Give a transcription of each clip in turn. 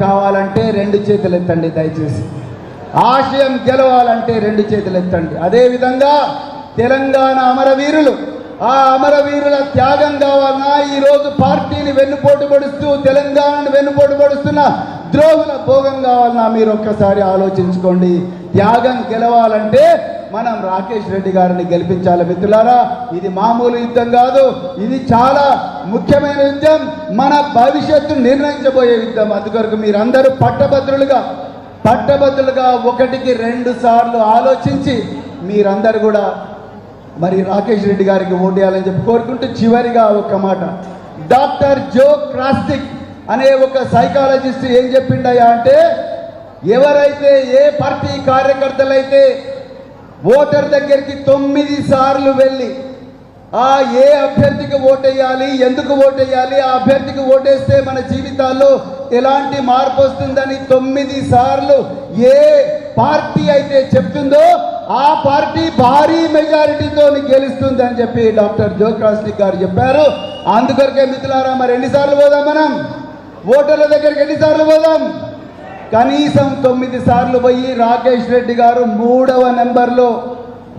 కావాలంటే రెండు చేతులు ఎత్తండి దయచేసి. ఆశయం గెలవాలంటే రెండు చేతులు ఎత్తండి అదేవిధంగా తెలంగాణ అమరవీరులు ఆ అమరవీరుల త్యాగం కావాలన్నా ఈరోజు పార్టీని వెన్నుపోటు పడుస్తూ తెలంగాణను వెన్నుపోటు పడుస్తున్న ద్రోహుల భోగం కావాలన్నా మీరు ఒక్కసారి ఆలోచించుకోండి. త్యాగం గెలవాలంటే మనం రాకేష్ రెడ్డి గారిని గెలిపించాలి మిత్రులారా. ఇది మామూలు యుద్ధం కాదు. ఇది చాలా ముఖ్యమైన యుద్ధం. మన భవిష్యత్తు నిర్ణయించబోయే యుద్ధం. అందుకొరకు మీరందరూ పట్టభద్రులుగా పట్టభద్రులుగా ఒకటికి రెండు సార్లు ఆలోచించి మీరందరూ కూడా మరి రాకేష్ రెడ్డి గారికి ఓటేయాలని చెప్పి కోరుకుంటూ చివరిగా ఒక మాట. డాక్టర్ జో క్రాస్టిక్ అనే ఒక సైకాలజిస్ట్ ఏం చెప్పిండయా అంటే ఎవరైతే ఏ పార్టీ కార్యకర్తలైతే ఓటర్ దగ్గరికి తొమ్మిది సార్లు వెళ్ళి ఆ ఏ అభ్యర్థికి ఓటేయాలి? ఎందుకు ఓటేయాలి? ఆ అభ్యర్థికి ఓటేస్తే మన జీవితాల్లో ఎలాంటి మార్పు వస్తుందని తొమ్మిది సార్లు ఏ పార్టీ అయితే చెప్తుందో ఆ పార్టీ భారీ మెజారిటీతో గెలుస్తుంది అని చెప్పి డాక్టర్ జోక్రాస్నిక్ గారు చెప్పారు. అందుకొరకే మిత్రులారా మరి ఎన్నిసార్లు పోదాం మనం? ఓటర్ల దగ్గరికి ఎన్నిసార్లు పోదాం? కనీసం తొమ్మిది సార్లు పోయి రాకేష్ రెడ్డి గారు మూడవ నెంబర్లో.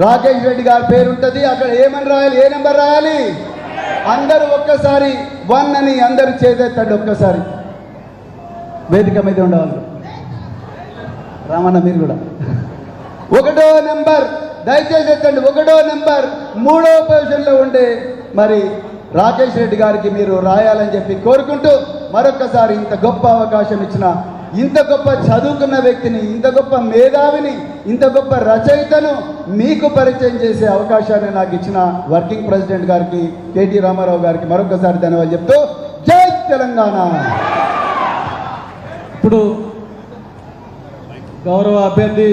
రాకేష్ రెడ్డి గారి పేరు ఉంటుంది అక్కడ ఏమని రాయాలి? ఏ నెంబర్ రాయాలి? అందరూ ఒక్కసారి వన్ అని అందరూ చేతెత్తండి ఒక్కసారి. వేదిక మీద ఉండవాలి రామన్న మీరు కూడా. ఒకటో నెంబర్ దయచేసి ఎత్తండి. ఒకటో నెంబర్ మూడో పొజిషన్లో ఉండే మరి రాకేష్ రెడ్డి గారికి మీరు రాయాలని చెప్పి కోరుకుంటూ మరొకసారి ఇంత గొప్ప అవకాశం ఇచ్చిన ఇంత గొప్ప చదువుకున్న వ్యక్తిని ఇంత గొప్ప మేధావిని ఇంత గొప్ప రచయితను మీకు పరిచయం చేసే అవకాశాన్ని నాకు ఇచ్చిన వర్కింగ్ ప్రెసిడెంట్ గారికి కేటీ రామారావు గారికి మరొకసారి ధన్యవాదాలు చెప్తూ జై తెలంగాణ. ఇప్పుడు గౌరవ అభ్యర్థి